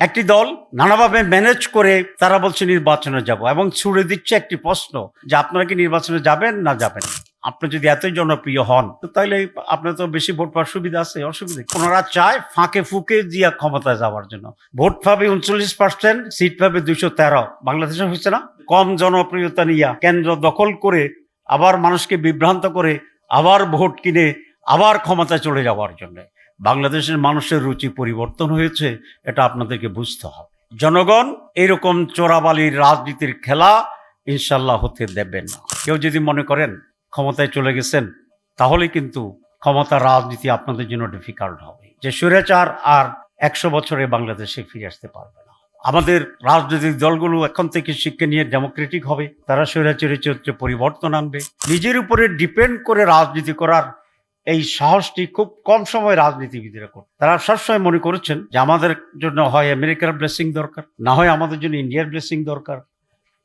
একটি দল নানাভাবে ম্যানেজ করে তারা বলছে নির্বাচনে যাব এবং ছুড়ে দিচ্ছে একটি প্রশ্ন যে আপনারা কি নির্বাচনে যাবেন না যাবেন? আপনি যদি এতই জনপ্রিয় হন তাহলে আপনার তো বেশি ভোট পাওয়ার সুবিধা আছে, অসুবিধা? ওনারা চায় ফাঁকে ফুঁকে দিয়া ক্ষমতায় যাওয়ার জন্য। ভোট পাবে উনচল্লিশ পার্সেন্ট সিট পাবে দুশো তেরো। বাংলাদেশে হচ্ছে না? কম জনপ্রিয়তা নিয়া কেন্দ্র দখল করে আবার মানুষকে বিভ্রান্ত করে আবার ভোট কিনে আবার ক্ষমতায় চলে যাওয়ার জন্য। বাংলাদেশের মানুষের রুচি পরিবর্তন হয়েছে, এটা আপনাদেরকে বুঝতে হবে। জনগণ এরকম চোরাবালির রাজনীতির খেলা ইনশাল্লাহ হতে দেবেন না। কেউ যদি মনে করেন ক্ষমতায় চলে গেছেন, তাহলে কিন্তু ক্ষমতার রাজনীতি আপনাদের জন্য ডিফিকাল্ট হবে। যে স্বৈরাচার আর একশো বছরে বাংলাদেশে ফিরে আসতে পারবে না। আমাদের রাজনৈতিক দলগুলো এখন থেকে শিক্ষা নিয়ে ডেমোক্রেটিক হবে। তারা স্বৈরাচারী চরিত্রে পরিবর্তন আনবে। নিজের উপরে ডিপেন্ড করে রাজনীতি করার এই সাহসটি খুব কম সময় রাজনীতিবিদরা করে তারা সবসময় মনে করেছেন যে আমাদের জন্য হয় আমেরিকার ব্লেসিং দরকার, না হয় আমাদের জন্য ইন্ডিয়ার ব্লেসিং দরকার,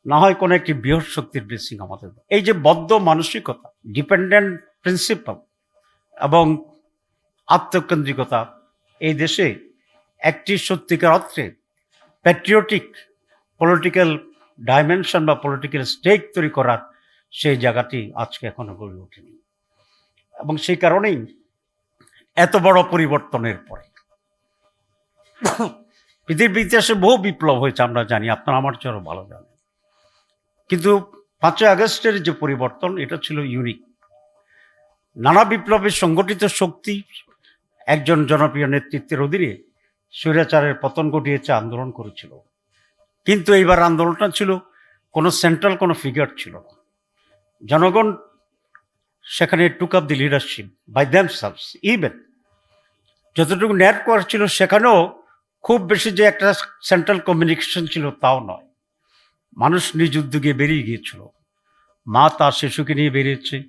না হয় কোনো একটি বৃহৎ শক্তির ব্লেসিং আমাদের এই যে বদ্ধ মানসিকতা ডিপেন্ডেন্ট প্রিন্সিপাল এবং আত্মকেন্দ্রিকতা, এই দেশে একটি সত্যিকার অর্থে প্যাট্রিয়টিক পলিটিক্যাল ডাইমেনশন বা পলিটিক্যাল স্টেক তৈরি করার সেই জায়গাটি আজকে এখনও গড়ে ওঠেনি। এবং সেই কারণেই এত বড় পরিবর্তনের পরে পৃথিবীর ইতিহাসে বহু বিপ্লব হয়েছে, আমরা জানি, আপনারা আমার চেয়ে ভালো জানেন। কিন্তু পাঁচই আগস্টের যে পরিবর্তন, এটা ছিল ইউনিক নানা বিপ্লবের সংগঠিত শক্তি একজন জনপ্রিয় নেতৃত্বের অধীনে স্বৈরাচারের পতন ঘটিয়েছে, আন্দোলন করেছিল। কিন্তু এইবার আন্দোলনটা ছিল কোনো সেন্ট্রাল কোনো ফিগার ছিল না। জনগণ সেখানে took up the leadership by themselves even যতটুকু নেটওয়ার্ক ছিল সেখানেও খুব বেশি যে একটা সেন্ট্রাল কমিউনিকেশন ছিল তাও নয়। মানুষ নিজ উদ্যোগে বেরিয়ে গিয়েছিল। মা তার শিশুকে নিয়ে বেরিয়েছে।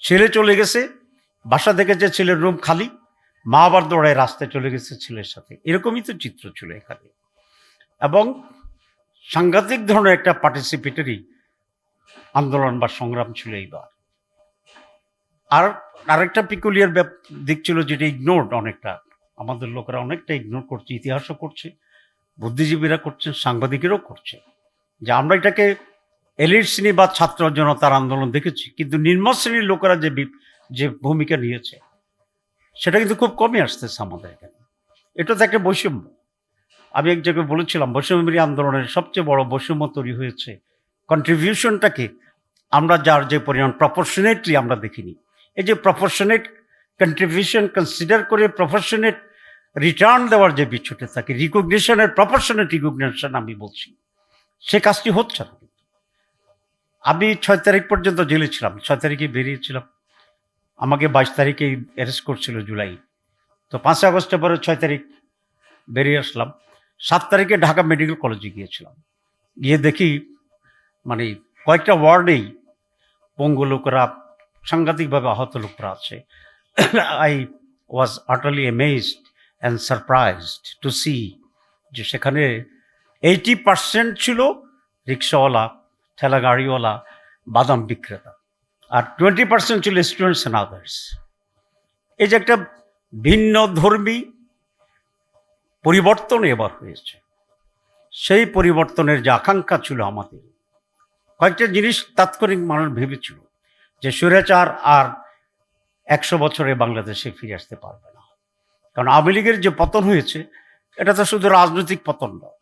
ছেলে চলে গেছে। বাসা থেকে যে ছেলের রুম খালি, মা আবার দৌড়ায় রাস্তায় চলে গেছে ছেলের সাথে। এরকমই তো চিত্র ছিল এখানে। এবং সাংঘাতিক ধরনের একটা পার্টিসিপেটরি আন্দোলন বা সংগ্রাম ছিল এইবার। আর আরেকটা পিকুলিয়ার দিক ছিল যেটা ইগনোরড অনেকটা। আমাদের লোকেরা অনেকটা ইগনোর করছে, ইতিহাসও করছে, বুদ্ধিজীবীরা করছেন সাংবাদিকেরাও করছে। যে আমরা এটাকে এলিট শ্রেণি বা ছাত্র জনতার আন্দোলন দেখেছি, কিন্তু নিম্ন শ্রেণির লোকেরা যে যে ভূমিকা নিয়েছে, সেটা কিন্তু খুব কমই আসতেছে আমাদের এখানে। এটা তো একটা বৈষম্য। আমি এক জায়গায় বলেছিলাম বৈষম্যী আন্দোলনের সবচেয়ে বড় বৈষম্য তৈরি হয়েছে কন্ট্রিবিউশনটাকে আমরা যার যে পরিমাণ প্রপোর্শনেটলি আমরা দেখিনি। এই যে প্রপোর্শনেট কন্ট্রিবিউশন কনসিডার করে প্রপোর্শনেট রিটার্ন দেওয়ার যে বিষয়টা থাকে রিকগনিশনের প্রপোর্শনেট রিকগনিশন আমি বলছি, সে কাজটি হচ্ছে না। আমি ছয় তারিখ পর্যন্ত জেলে ছিলাম, ছয় তারিখে বেরিয়েছিলাম। আমাকে বাইশ তারিখে অ্যারেস্ট করছিল জুলাই। তো পাঁচই আগস্টের পরে ছয় তারিখ বেরিয়ে আসলাম। সাত তারিখে ঢাকা মেডিকেল কলেজে গিয়েছিলাম। গিয়ে দেখি মানে কয়েকটা ওয়ার্ডেই পঙ্গু লোকেরা সাংঘাতিকভাবে আহত লোকরা আছে। I was utterly amazed and surprised to see যে সেখানে এইটি পার্সেন্ট ছিল রিক্সাওয়ালা ঠেলা গাড়িওয়ালা বাদাম বিক্রেতা আর টোয়েন্টি পার্সেন্ট ছিল স্টুডেন্টস অ্যান্ড আদার্স এই যে একটা ভিন্ন ধর্মী পরিবর্তন এবার হয়েছে। সেই পরিবর্তনের যে আকাঙ্ক্ষা ছিল আমাদের। কয়েকটা জিনিস তাৎক্ষণিক মানুষ ভেবেছিল। যে স্বৈরাচার আর একশো বছরে বাংলাদেশে ফিরে আসতে পারবে না। কারণ আওয়ামী লীগের যে পতন হয়েছে, এটা তো শুধু রাজনৈতিক পতন নয়,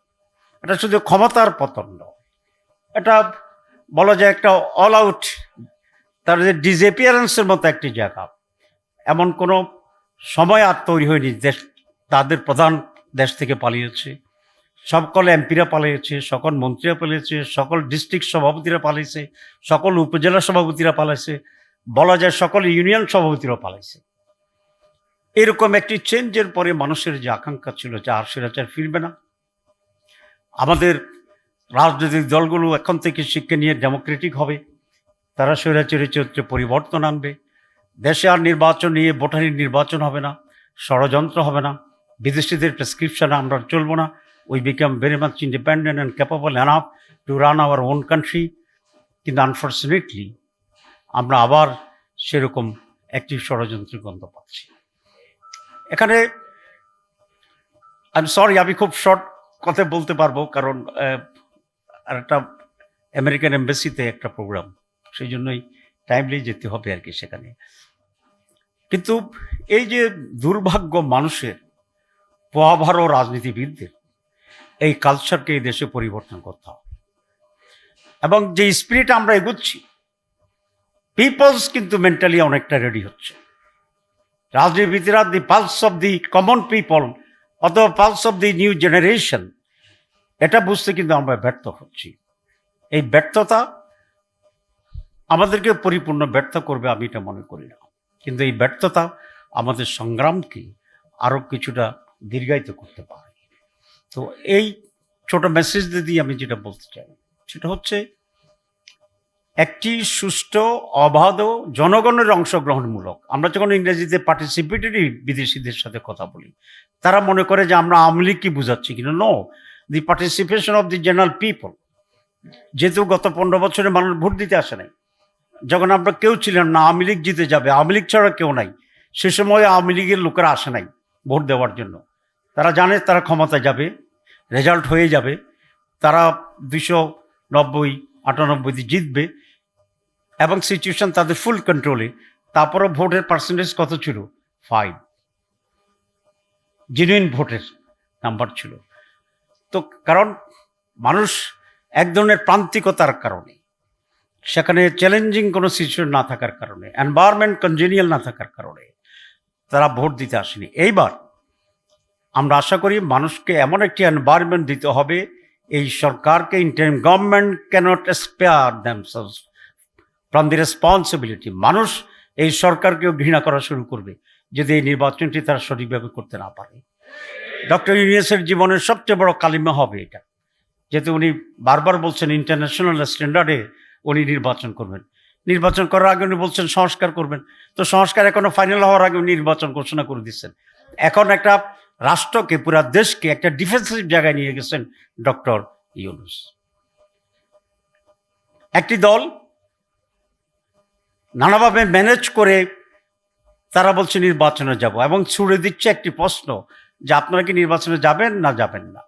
এটা শুধু ক্ষমতার পতন নয়। এটা বলা যায় একটা অল আউট তার যে ডিসঅ্যাপিয়ারেন্সের মতো একটি জায়গা। এমন কোনো সময় আর তৈরি হয়নি, দেশ, তাদের প্রধান দেশ থেকে পালিয়েছে। সকল এমপিরা পালিয়েছে সকল মন্ত্রীরা পালিয়েছে সকল ডিস্ট্রিক্ট সভাপতিরা পালিয়েছে সকল উপজেলা সভাপতিরা পালাইছে, বলা যায় সকল ইউনিয়ন সভাপতিরা পালাইছে। এরকম একটি চেঞ্জের পরে মানুষের যে আকাঙ্ক্ষা ছিল যে আর সেরাচার ফিরবে না। আমাদের রাজনৈতিক দলগুলো এখন থেকে শিক্ষা নিয়ে ডেমোক্রেটিক হবে। তারা স্বৈরাচারী চরিত্রে পরিবর্তন আনবে। দেশে আর নির্বাচন নিয়ে ভোটারির নির্বাচন হবে না, ষড়যন্ত্র হবে না, বিদেশিদের প্রেসক্রিপশনে আমরা চলবো না। We become very much independent and capable enough to run our own country কিন্তু আনফর্চুনেটলি আমরা আবার সেরকম একটি ষড়যন্ত্রের গন্ধ পাচ্ছি। এখানে আমি সরি আমি খুব শর্ট কথা বলতে পারব, কারণ আর একটা আমেরিকান এম্বাসিতে একটা প্রোগ্রাম সেই জন্যই টাইমলি যেতে হবে আর কি সেখানে। কিন্তু এই যে দুর্ভাগ্য মানুষের, পোয়াভারো রাজনীতিবিদদের এই কালচারকে এই দেশে পরিবর্তন করতে হবে। এবং যে স্পিরিট আমরা এগুচ্ছি পিপলস কিন্তু মেন্টালি অনেকটা রেডি হচ্ছে। রাজনীতিবিদরা the pulse of the common people অথবা pulse of the new generation এটা বুঝতে কিন্তু আমরা ব্যর্থ হচ্ছি। এই ব্যর্থতা আমাদেরকে পরিপূর্ণ ব্যর্থ করবে আমি এটা মনে করি না। কিন্তু এই ব্যর্থতা আমাদের সংগ্রামকে আরও কিছুটা দীর্ঘায়িত করতে পারে। তো এই ছোট মেসেজ দিয়ে আমি যেটা বলতে চাই, সেটা হচ্ছে একটি সুষ্ঠু, অবাধ জনগণের অংশগ্রহণমূলক, আমরা যখন ইংরেজিতে পার্টিসিপেটরি বিদেশিদের সাথে কথা বলি, তারা মনে করে যে আমরা আওয়ামী লীগ কি বুঝাচ্ছি কিন্তু no the participation of the general people যেহেতু গত পনেরো বছরে মানুষ ভোট দিতে আসে নাই, যখন আমরা কেউ ছিলেন না, আওয়ামী লীগ জিতে যাবে, আওয়ামী লীগ ছাড়া কেউ নাই, সে সময় আওয়ামী লীগের লোকেরা আসে নাই ভোট দেওয়ার জন্য। তারা জানে তারা ক্ষমতায় যাবে রেজাল্ট হয়ে যাবে, তারা দুশো নব্বই, আটানব্বইতে জিতবে এবং সিচুয়েশন তাদের ফুল কন্ট্রোলে তারপরও ভোটের পার্সেন্টেজ কত ছিল? ফাইভ জেনুইন ভোটের নাম্বার ছিল। তো কারণ মানুষ এক ধরনের প্রান্তিকতার কারণে, সেখানে চ্যালেঞ্জিং কোনো সিচুয়েশন না থাকার কারণে এনভায়রনমেন্ট কনজেনিয়াল না থাকার কারণে তারা ভোট দিতে আসেনি। এইবার আমরা আশা করি মানুষকে এমন একটি এনভায়রনমেন্ট দিতে হবে, এই সরকারকে interim government cannot spare themselves from the responsibility মানুষ এই সরকারকেও ঘৃণা করা শুরু করবে যদি এই নির্বাচনটি তারা সঠিকভাবে করতে না পারে। ডক্টর ইউনিয়াসের জীবনের সবচেয়ে বড় কালিমা হবে এটা, যেহেতু উনি বারবার বলছেন ইন্টারন্যাশনাল স্ট্যান্ডার্ডে উনি নির্বাচন করবেন। নির্বাচন করার আগে উনি বলছেন সংস্কার করবেন। তো সংস্কার এখনও ফাইনাল হওয়ার আগে উনি নির্বাচন ঘোষণা করে দিচ্ছেন। এখন একটা রাষ্ট্রকে, পুরা দেশকে একটা ডিফেন্সিভ জায়গায় নিয়ে গেছেন ডক্টর ইউনুস। একটি দল নানাভাবে ম্যানেজ করে তারা বলছে নির্বাচনে যাব এবং ছুড়ে দিচ্ছে একটি প্রশ্ন যে আপনারা কি নির্বাচনে যাবেন না যাবেন না?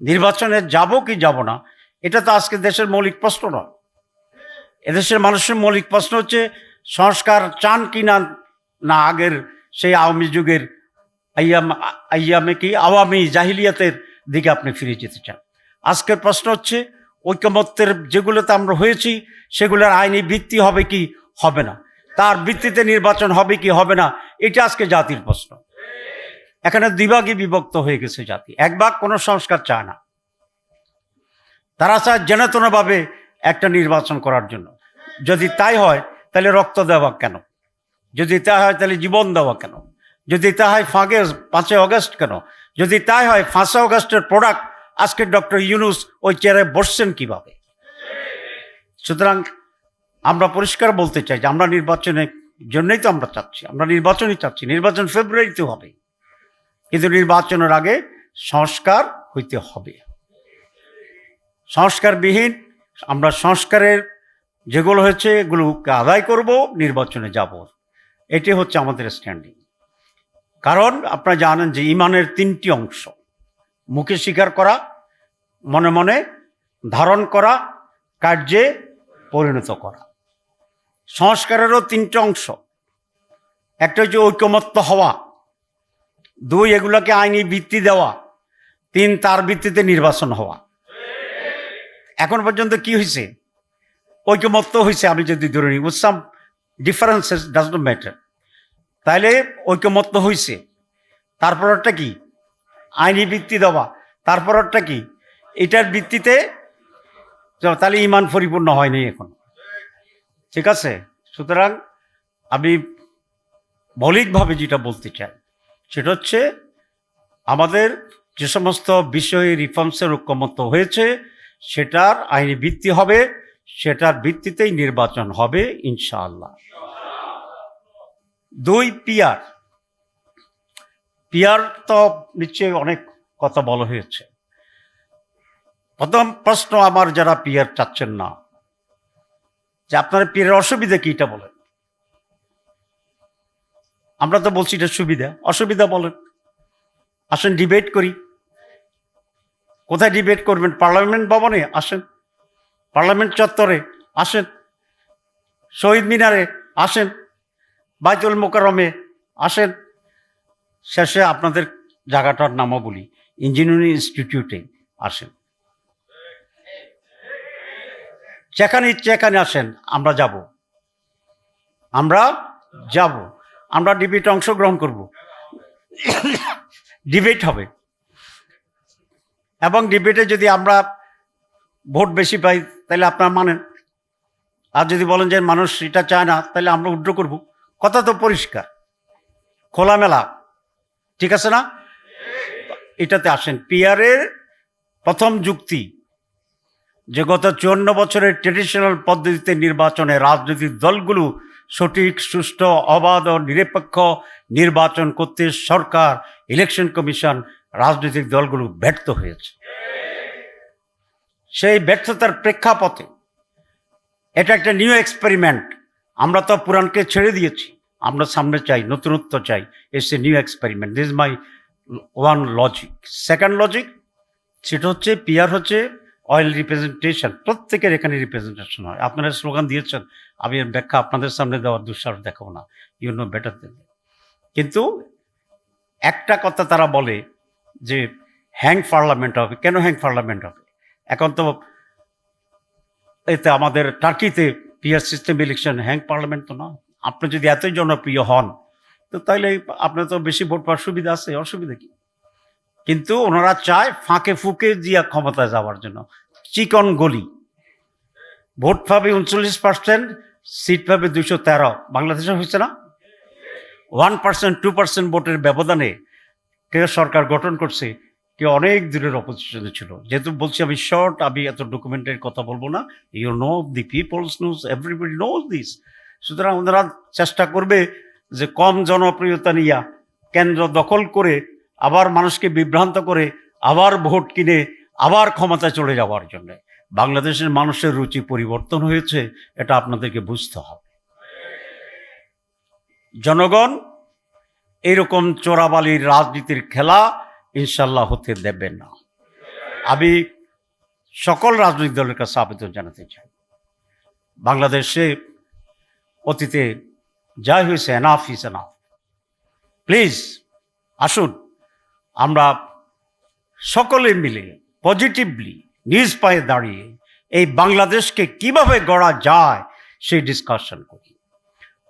নির্বাচনে যাব কি যাব না? এটা তো আজকে দেশের মৌলিক প্রশ্ন নয়। এদেশের মানুষের মৌলিক প্রশ্ন হচ্ছে, সংস্কার চান কি না না আগের সেই আওয়ামী যুগের আইয়াম, আইয়ামে কি? আওয়ামী জাহিলিয়াতের দিকে আপনি ফিরে যেতে চান। আজকের প্রশ্ন হচ্ছে, ঐক্যমত্যের যেগুলোতে আমরা হয়েছি, সেগুলোর আইনি ভিত্তি হবে কি? হবে না। তার ভিত্তিতে নির্বাচন হবে কি? হবে না। এটা আজকে জাতির প্রশ্ন। এখানে দ্বিভাগে বিভক্ত হয়ে গেছে জাতি। এক ভাগ কোনো সংস্কার চায় না। তারা চায় জেনেতনভাবে একটা নির্বাচন করার জন্য। যদি তাই হয়, তাহলে রক্ত দেওয়া কেন? যদি তাই হয়, তাহলে জীবন দেওয়া কেন? যদি তা হয় ফাঁকে পাঁচই অগস্ট কেন? যদি তাই হয়, পাঁচই অগস্টের প্রোডাক্ট আজকে ডক্টর ইউনুস ওই চেয়ারে বসছেন কীভাবে? সুতরাং আমরা পরিষ্কার বলতে চাই যে আমরা নির্বাচনের জন্যই তো আমরা চাচ্ছি, আমরা নির্বাচনই চাচ্ছি, নির্বাচন ফেব্রুয়ারিতে হবে। কিন্তু নির্বাচনের আগে সংস্কার হইতে হবে। সংস্কারবিহীন আমরা সংস্কারের যেগুলো হয়েছে, এগুলোকে আদায় করব, নির্বাচনে যাব। এটি হচ্ছে আমাদের স্ট্যান্ডিং কারণ আপনারা জানেন যে ইমানের তিনটি অংশ। মুখে স্বীকার করা, মনে মনে ধারণ করা, কার্যে পরিণত করা। সংস্কারেরও তিনটে অংশ। একটা হচ্ছে ঐকমত্য হওয়া। দুই, এগুলোকে আইনি ভিত্তি দেওয়া। তিন, তার ভিত্তিতে নির্বাচন হওয়া। এখন পর্যন্ত কি হয়েছে ঐকমত্য হয়েছে আমি যদি ধরে নিই। With some differences does matter তাইলে ঐকমত্য হয়েছে তারপরটা কি? আইনি ভিত্তি দেওয়া। তারপরটা কি? এটার ভিত্তিতে তাহলে ইমান পরিপূর্ণ হয়নি এখন। ঠিক আছে? সুতরাং আমি মৌলিকভাবে যেটা বলতে চাই, সেটা হচ্ছে আমাদের যে সমস্ত বিষয়ে রিফর্মসের ঐক্যমত্য হয়েছে, সেটার আইনি ভিত্তি হবে, সেটার ভিত্তিতেই নির্বাচন হবে, ইনশাআল্লাহ। দুই পিয়ার। পিয়ার তো নিশ্চয়ই অনেক কথা বলা হয়েছে। প্রথম প্রশ্ন আমার, যারা পিয়ার চাচ্ছেন না, যে আপনার পিয়ারের অসুবিধা কি এটা বলেন। আমরা তো বলছি এটা সুবিধা, অসুবিধা বলেন। আসেন ডিবেট করি। কোথায় ডিবেট করবেন? পার্লামেন্ট ভবনে আসেন। পার্লামেন্ট চত্বরে আসেন। শহীদ মিনারে আসেন। বাইতুল মোকারমে আসেন। শেষে আপনাদের জায়গাটার নামও বলি, ইঞ্জিনিয়ারিং ইনস্টিটিউটে আসেন। যেখানে এখানে আসেন, আমরা যাব। আমরা যাব। আমরা ডিবেটে অংশগ্রহণ করব। ডিবেট হবে। এবং ডিবেটে যদি আমরা ভোট বেশি পাই, তাহলে আপনারা মানেন। আর যদি বলেন যে মানুষ এটা চায় না, তাহলে আমরা উড্র করব। কথা তো পরিষ্কার। খোলামেলা। ঠিক আছে না? এটাতে আসেন। পিয়ারের প্রথম যুক্তি, যে গত চুয়ান্ন বছরের ট্রেডিশনাল পদ্ধতিতে নির্বাচনে রাজনৈতিক দলগুলো সঠিক, সুষ্ঠু, অবাধ ও নিরপেক্ষ নির্বাচন করতে সরকার ইলেকশন কমিশন রাজনৈতিক দলগুলো ব্যর্থ হয়েছে। সেই ব্যর্থতার প্রেক্ষাপটে এটা একটা নিউ এক্সপেরিমেন্ট আমরা তো পুরাণকে ছেড়ে দিয়েছি। আমরা সামনে চাই, নতুনত্ব চাই। এসে new experiment this my one logic second logic সেটা হচ্ছে পিয়ার হচ্ছে অয়েল রিপ্রেজেন্টেশন প্রত্যেকের এখানে রিপ্রেজেন্টেশন হয়। আপনারা স্লোগান দিয়েছেন, আমি এর ব্যাখ্যা আপনাদের সামনে দেওয়ার দুঃসাহস দেখাবো না। ইউ নো বেটার দেন কিন্তু একটা কথা তারা বলে যে হ্যাং পার্লামেন্ট হবে। কেন হ্যাং পার্লামেন্ট হবে? এখন তো এতে আমাদের টার্কিতে PR system election hung parliament তো না। আপনি যদি এতই জনপ্রিয় হন, তো তাইলে আপনার তো বেশি ভোট পাওয়ার সুবিধা আছে, অসুবিধা কি? কিন্তু ওনারা চায় ফাঁকে ফুঁকে দিয়া ক্ষমতায় যাওয়ার জন্য। চিকন গলি। ভোট পাবে উনচল্লিশ পার্সেন্ট সিট পাবে দুশো তেরো। বাংলাদেশে হয়েছে না? ওয়ান পার্সেন্ট, টু পার্সেন্ট ভোটের ব্যবধানে সরকার গঠন করছে। কেউ অনেক দূরের অপোজিশনে ছিল। যেহেতু বলছি আমি শর্ট আমি এত ডকুমেন্টের কথা বলব না। You know the peoples knows everybody knows this সুতরাং ওনারা চেষ্টা করবে যে কম জনপ্রিয়তা নিয়া কেন্দ্র দখল করে আবার মানুষকে বিভ্রান্ত করে আবার ভোট কিনে আবার ক্ষমতায় চলে যাওয়ার জন্য। বাংলাদেশের মানুষের রুচি পরিবর্তন হয়েছে, এটা আপনাদেরকে বুঝতে হবে। জনগণ, এরকম চোরাবালির রাজনীতির খেলা ইনশাল্লাহ হতে দেবেন না। আমি সকল রাজনৈতিক দলের কাছে আবেদন জানাতে চাই। বাংলাদেশে অতীতে যাই হয়েছে এনাফ ইজ এনাফ প্লিজ আসুন, আমরা সকলে মিলে পজিটিভলি নিজ পায়ে দাঁড়িয়ে এই বাংলাদেশকে কীভাবে গড়া যায় সেই ডিসকাশন করি।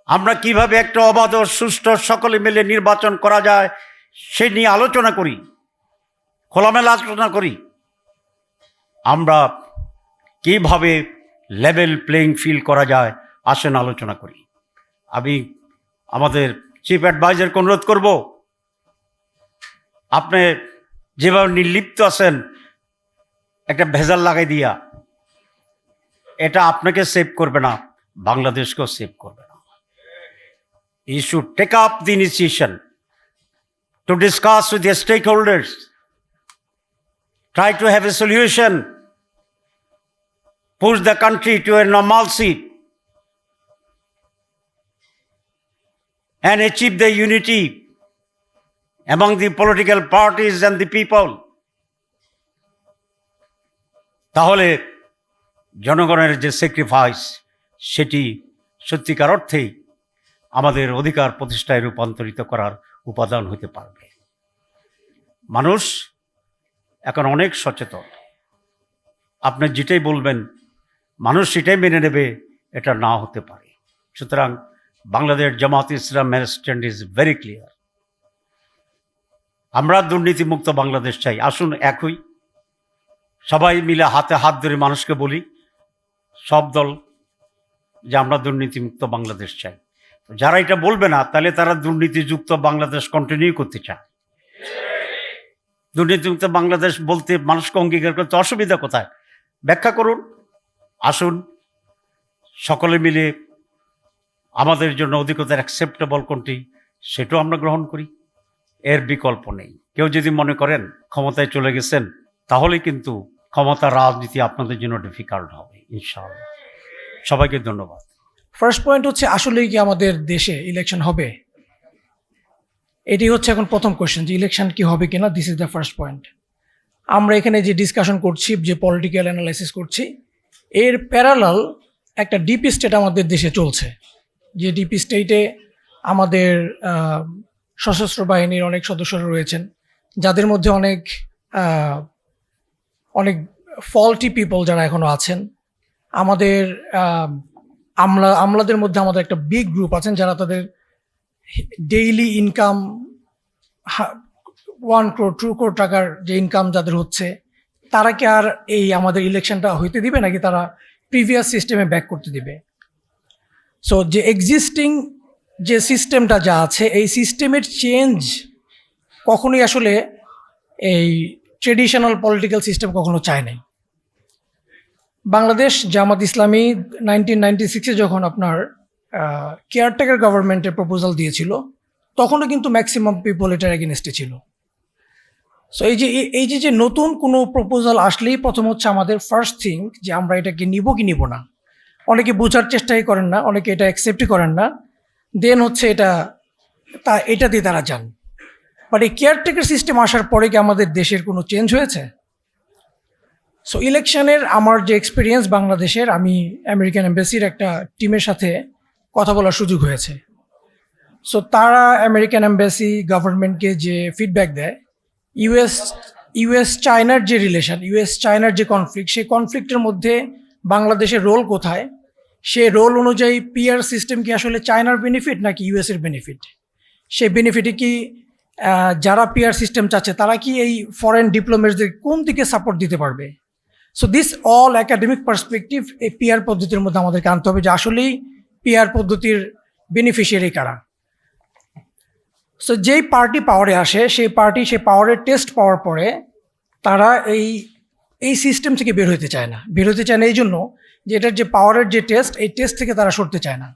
আমরা কীভাবে একটা অবাধ সুষ্ঠু সকলে মিলে নির্বাচন করা যায়, সে নিয়ে আলোচনা করি। খোলামেলা আলোচনা করি। আমরা কীভাবে লেভেল প্লেইং ফিল করা যায় আসেন আলোচনা করি। আমি আমাদের চিফ অ্যাডভাইজারকে অনুরোধ করব আপনি যেভাবে নির্লিপ্ত আছেন একটা ভেজাল লাগাই দিয়া এটা আপনাকে সেভ করবে না বাংলাদেশকেও সেভ করবে না। Should take up the initiation to discuss with the stakeholders, try to have a solution, push the country to a normalcy, and achieve the unity among the political parties and the people. তাহলে জনগণের যে sacrifice সেটি সত্যিকার অর্থেই আমাদের অধিকার প্রতিষ্ঠায় রূপান্তরিত করার উপাদান হতে পারবে মানুষ এখন অনেক সচেতন। আপনি যেটাই বলবেন, মানুষ সেটাই মেনে নেবে, এটা না হতে পারে। সুতরাং Bangladesh Jamaat Islam stand is very clear. আমরা দুর্নীতিমুক্ত বাংলাদেশ চাই। আসুন একই। সবাই মিলে হাতে হাত ধরে মানুষকে বলি, সব দল যে আমরা দুর্নীতিমুক্ত বাংলাদেশ চাই। যারা এটা বলবে না, তাহলে তারা দুর্নীতিযুক্ত বাংলাদেশ কন্টিনিউ করতে চায়। দুর্নীতিযুক্ত বাংলাদেশ বলতে মানুষকে অঙ্গীকার করতে অসুবিধা কোথায়? ব্যাখ্যা করুন, আসুন, সকলে মিলে আমাদের জন্য অধিকতর অ্যাকসেপ্টেবল কোনটি সেটাও আমরা গ্রহণ করি। এর বিকল্প নেই। কেউ যদি মনে করেন ক্ষমতায় চলে গেছেন, তাহলে কিন্তু ক্ষমতার রাজনীতি আপনাদের জন্য ডিফিকাল্ট হবে, ইনশাআল্লাহ। সবাইকে ধন্যবাদ। ফার্স্ট পয়েন্ট হচ্ছে, আসলেই কি আমাদের দেশে ইলেকশন হবে? এটি হচ্ছে এখন প্রথম কোশ্চেন যে ইলেকশন কি হবে কিনা? This is the first point আমরা এখানে যে ডিসকাশন করছি, যে পলিটিক্যাল অ্যানালাইসিস করছি, এর প্যারালাল একটা ডিপি স্টেট আমাদের দেশে চলছে। যে ডিপি স্টেটে আমাদের সশস্ত্র বাহিনীর অনেক সদস্যরা রয়েছেন, যাদের মধ্যে অনেক অনেক ফল্টি পিপল যারা এখনও আছেন। আমাদের আমলা, আমলাদের মধ্যে আমাদের একটা বিগ গ্রুপ আছেন যারা তাদের daily income one crore two crore টাকার যে ইনকাম যাদের হচ্ছে, তারা কি আর এই আমাদের ইলেকশনটা হইতে দিবে নাকি তারা প্রিভিয়াস সিস্টেমে ব্যাক করতে দিবে? সো যে এক্সিস্টিং যে সিস্টেমটা যা আছে, এই সিস্টেমের চেঞ্জ কখনোই আসলে এই ট্রেডিশনাল পলিটিক্যাল সিস্টেম কখনো চায় নাই। বাংলাদেশ জামাত ইসলামী নাইনটিন নাইনটি সিক্সে যখন আপনার কেয়ারটেকার গভর্নমেন্টের প্রপোজাল দিয়েছিল, তখনও কিন্তু ম্যাক্সিমাম পিপল এটার এগেনস্টে ছিল। সো এই যে, এই- যে যে নতুন কোনো প্রপোজাল আসলেই প্রথম হচ্ছে আমাদের ফার্স্ট থিং যে আমরা এটাকে নিব কি নিব না। অনেকে বোঝার চেষ্টাই করেন না, অনেকে এটা অ্যাকসেপ্টই করেন না। দেন হচ্ছে এটা, তা, এটা দিয়ে তারা যান। বাট এই কেয়ারটেকার সিস্টেম আসার পরে কি আমাদের দেশের কোনো চেঞ্জ হয়েছে? সো ইলেকশনের আমার যে এক্সপিরিয়েন্স বাংলাদেশের, আমি আমেরিকান এম্বাসির একটা টিমের সাথে কথা বলার সুযোগ হয়েছে। সো তারা আমেরিকান এম্বাসি গভর্নমেন্টকে যে ফিডব্যাক দেয় ইউএস ইউএস চায়নার যে রিলেশন ইউএস চায়নার যে কনফ্লিক্ট সেই কনফ্লিক্টের মধ্যে বাংলাদেশের রোল কোথায়? সে রোল অনুযায়ী পিয়ার সিস্টেম কি আসলে চায়নার বেনিফিট নাকি ইউএসের বেনিফিট সেই বেনিফিটে কি যারা পিয়ার সিস্টেম চাচ্ছে, তারা কি এই ফরেন ডিপ্লোমেটদের কোন দিকে সাপোর্ট দিতে পারবে? So this all academic perspective এই পিয়ার পদ্ধতির মধ্যে আমাদেরকে আনতে হবে যে আসলেই পিআর পদ্ধতির বেনিফিশিয়ারি কারা? সো যেই পার্টি পাওয়ারে আসে, সেই পার্টি সেই পাওয়ারের টেস্ট পাওয়ার পরে তারা এই এই সিস্টেম থেকে বের হতে চায় না। বের হতে চায় না এই জন্য যে এটার যে পাওয়ারের যে টেস্ট এই টেস্ট থেকে তারা সরতে চায় না।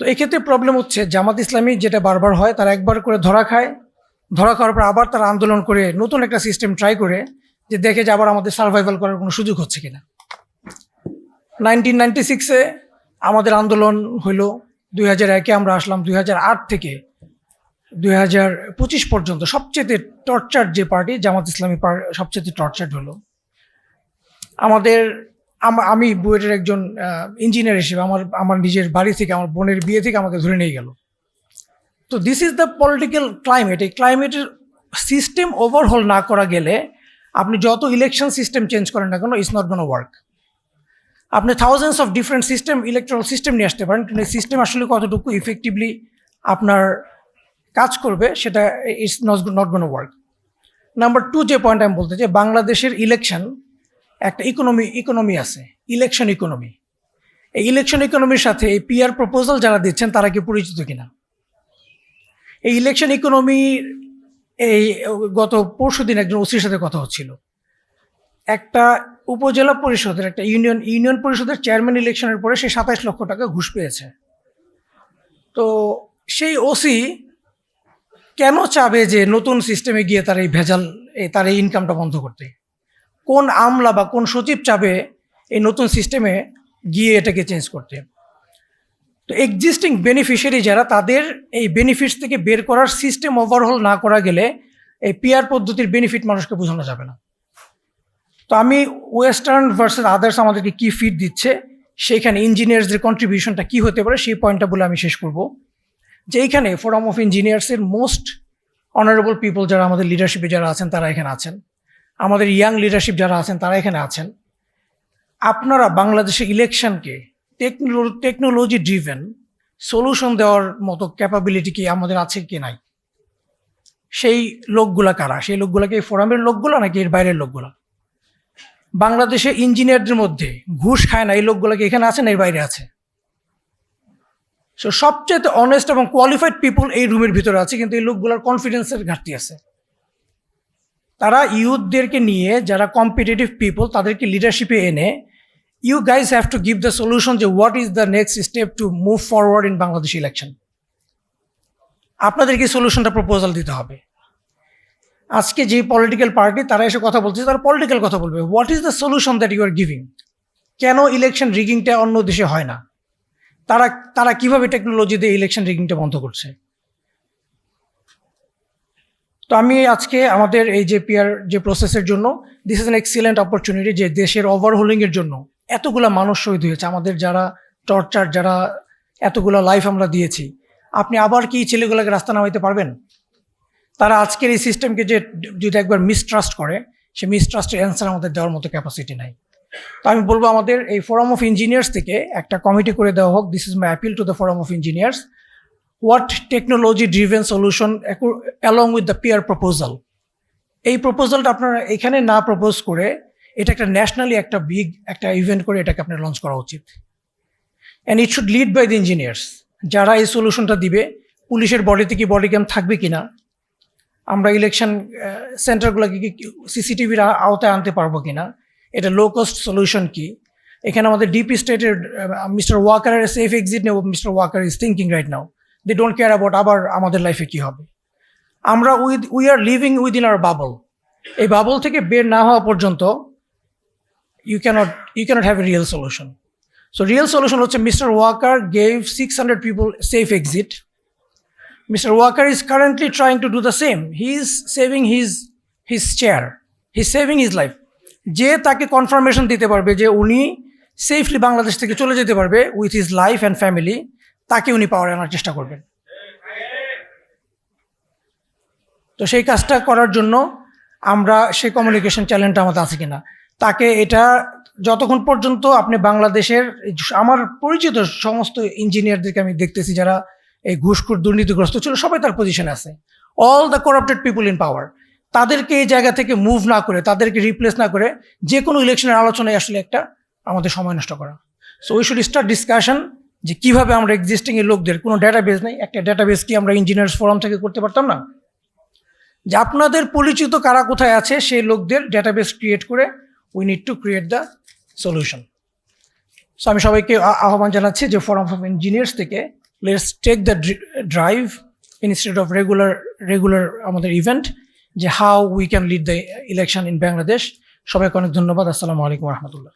তো এক্ষেত্রে প্রবলেম হচ্ছে, জামাত ইসলামী যেটা বারবার হয়, তারা একবার করে ধরা খায়। ধরা খাওয়ার পর আবার তারা আন্দোলন করে নতুন একটা সিস্টেম ট্রাই করে যে দেখে যে আবার আমাদের সার্ভাইভাল করার কোনো সুযোগ হচ্ছে কিনা। নাইনটিন নাইনটি সিক্সে আমাদের আন্দোলন হইল দুই হাজার একে আমরা আসলাম দুই হাজার আট থেকে দুই হাজার পঁচিশ পর্যন্ত সবচেয়ে টর্চার যে পার্টি জামাত ইসলামী সবচেয়ে টর্চার্ড হলো। আমাদের, আমি বুয়েটের একজন ইঞ্জিনিয়ার হিসেবে আমার আমার নিজের বাড়ি থেকে, আমার বোনের বিয়ে থেকে আমাকে ধরে নিয়ে গেল। তো this is the political climate এই ক্লাইমেটের সিস্টেম ওভারহল না করা গেলে আপনি যত ইলেকশন সিস্টেম চেঞ্জ করেন না কেন ইটস নট ওয়ার্ক আপনি thousands of different system electoral system নিয়ে আসতে পারেন, কিন্তু এই সিস্টেম আসলে কতটুকু ইফেক্টিভলি আপনার কাজ করবে, সেটা it's not gonna work number two যে পয়েন্ট আমি বলতে চাই, বাংলাদেশের ইলেকশন একটা ইকোনমি ইকোনমি আছে ইলেকশন ইকোনমি এই ইলেকশন ইকোনমির সাথে এই পিআর প্রপোজাল যারা দিচ্ছেন, তারা কি পরিচিত কিনা? এই ইলেকশন ইকোনমির এই, গত পরশু দিন একজন ওসির সাথে কথা হচ্ছিল। একটা উপজেলা পরিষদের, একটা ইউনিয়ন ইউনিয়ন পরিষদের চেয়ারম্যান ইলেকশনের পরে সে সাতাইশ লক্ষ টাকা ঘুষ পেয়েছে। তো সেই ওসি কেন চাবে যে নতুন সিস্টেমে গিয়ে তার এই ভেজাল তার এই ইনকামটা বন্ধ করতে? কোন আমলা বা কোন সচিব চাবে এই নতুন সিস্টেমে গিয়ে এটাকে চেঞ্জ করতে? তো এক্সিস্টিং বেনিফিশিয়ারি যারা, তাদের এই বেনিফিটস থেকে বের করার সিস্টেম ওভারহল না করা গেলে এই পিআর পদ্ধতির বেনিফিট মানুষকে বোঝানো যাবে না। তো আমি ওয়েস্টার্ন ভার্সেস আদার্স আমাদেরকে কি ফিট দিচ্ছে, সেইখানে ইঞ্জিনিয়ার্সদের কন্ট্রিবিউশনটা কি হতে পারে, সেই পয়েন্টটা বলে আমি শেষ করব। যে এইখানে ফোরাম অফ ইঞ্জিনিয়ার্সের মোস্ট অনারেবল পিপল যারা আমাদের লিডারশিপে যারা আছেন, তারা এখানে আছেন। আমাদের ইয়াং লিডারশিপ যারা আছেন, তারা এখানে আছেন। আপনারা বাংলাদেশের ইলেকশনকে টেকনোলজি ড্রিভেন সলিউশন দেওয়ার মতো ক্যাপাবিলিটি কি আমাদের আছে কি নাই? সেই লোকগুলা কারা? সেই লোকগুলা কি এই ফোরামের লোকগুলো নাকি এর বাইরের লোকগুলা? বাংলাদেশে ইঞ্জিনিয়ারদের মধ্যে ঘুষ খায় না, এই লোকগুলা কি এখানে আছে না এর বাইরে আছে? সো সবচেয়ে অনেস্ট এবং কোয়ালিফাইড পিপল এই রুমের ভিতরে আছে, কিন্তু এই লোকগুলোর কনফিডেন্সের ঘাটতি আছে। তারা ইউথদেরকে নিয়ে, যারা কম্পিটিটিভ পিপল তাদেরকে লিডারশিপে এনে you guys have to give the solution যে what is the next step to move forward in Bangladesh election আপনাদেরকে সলিউশনটা প্রপোজাল দিতে হবে। আজকে যে পলিটিক্যাল পার্টি তারা এসে কথা বলছে, তারা পলিটিক্যাল কথা বলবে। What is the solution that you are giving কেন ইলেকশন রিগিংটা অন্য দেশে হয় না? তারা তারা কীভাবে টেকনোলজি দিয়ে ইলেকশন রিগিংটা বন্ধ করছে? তো আমি আজকে আমাদের এই যে পিয়ার যে প্রসেসের জন্য this is an excellent opportunity যে দেশের ওভারহোলিং এর জন্য এতগুলা মানুষ শহীদ হয়েছে। আমাদের যারা টর্চার যারা এতগুলা লাইফ আমরা দিয়েছি, আপনি আবার কি ছেলেগুলোকে রাস্তা নামাইতে পারবেন? তারা আজকের এই সিস্টেমকে যে যদি একবার মিসট্রাস্ট করে, সে মিসট্রাস্টের অ্যান্সার আমাদের দেওয়ার মতো ক্যাপাসিটি নাই। তো আমি বলব আমাদের এই ফোরাম অফ ইঞ্জিনিয়ার্স থেকে একটা কমিটি করে দেওয়া হোক। This is my appeal to the forum of engineers what technology driven solution along with the PR proposal এই প্রপোজালটা আপনারা এখানে না প্রপোজ করে, এটা একটা ন্যাশনালি একটা বিগ একটা ইভেন্ট করে এটাকে আপনার লঞ্চ করা উচিত। And it should lead by the engineers যারা এই সলিউশনটা দিবে, পুলিশের বডিতে কি বডি ক্যাম থাকবে কিনা আমরা ইলেকশন সেন্টারগুলোকে কি সিসিটিভির আওতায় আনতে পারব কিনা? এটা লো কস্ট সলিউশন কি? এখানে আমাদের ডিপি স্টেটের মিস্টার ওয়াকারের সেফ এক্সিট নেব mister Waker is thinking right now they don't care about আবার আমাদের লাইফে কি হবে? আমরা with we are living with in our bubble এই বাবল থেকে বের না হওয়া পর্যন্ত you can't you can't have a real solution so real solution হচ্ছে mister Waker gave six hundred people safe exit Mr. Walker is currently trying to do the same. He is saving his his chair. He's saving his life. যে তাকে confirmation দিতে পারবে যে উনি safely Bangladesh থেকে চলে যেতে পারবে with his life and family তাকে উনি পাওয়ার আনার চেষ্টা করবেন তো সেই কাজটা করার জন্য আমরা সেই কমিউনিকেশন চ্যানেলটা আমাদের আছে কিনা তাকে এটা যতক্ষণ পর্যন্ত আপনি বাংলাদেশের, আমার পরিচিত সমস্ত ইঞ্জিনিয়ারদেরকে আমি দেখতেছি যারা এই ঘুষখোর দুর্নীতিগ্রস্ত ছিল, সবাই তার পজিশনে আছে। All the corrupted people in power তাদেরকে এই জায়গা থেকে মুভ না করে, তাদেরকে রিপ্লেস না করে যে কোনো ইলেকশনের আলোচনায় আসলে একটা আমাদের সময় নষ্ট করা। So we should start discussion যে কীভাবে আমরা এক্সিস্টিং এই লোকদের, কোনো ডেটাবেস নেই, একটা ডেটাবেস কি আমরা ইঞ্জিনিয়ার্স ফোরাম থেকে করতে পারতাম না? যে আপনাদের পরিচিত কারা কোথায় আছে সেই লোকদের ডেটাবেস ক্রিয়েট করে we need to create the solution so আমি সবাইকে আহ্বান জানাচ্ছি যে ফোরাম অফ ইঞ্জিনিয়ার্স থেকে let's take the drive instead of regular regular আমাদের ইভেন্ট যে how we can lead the election in Bangladesh সবাইকে অনেক ধন্যবাদ। আসসালামু আলাইকুম রহমতুল্লাহ।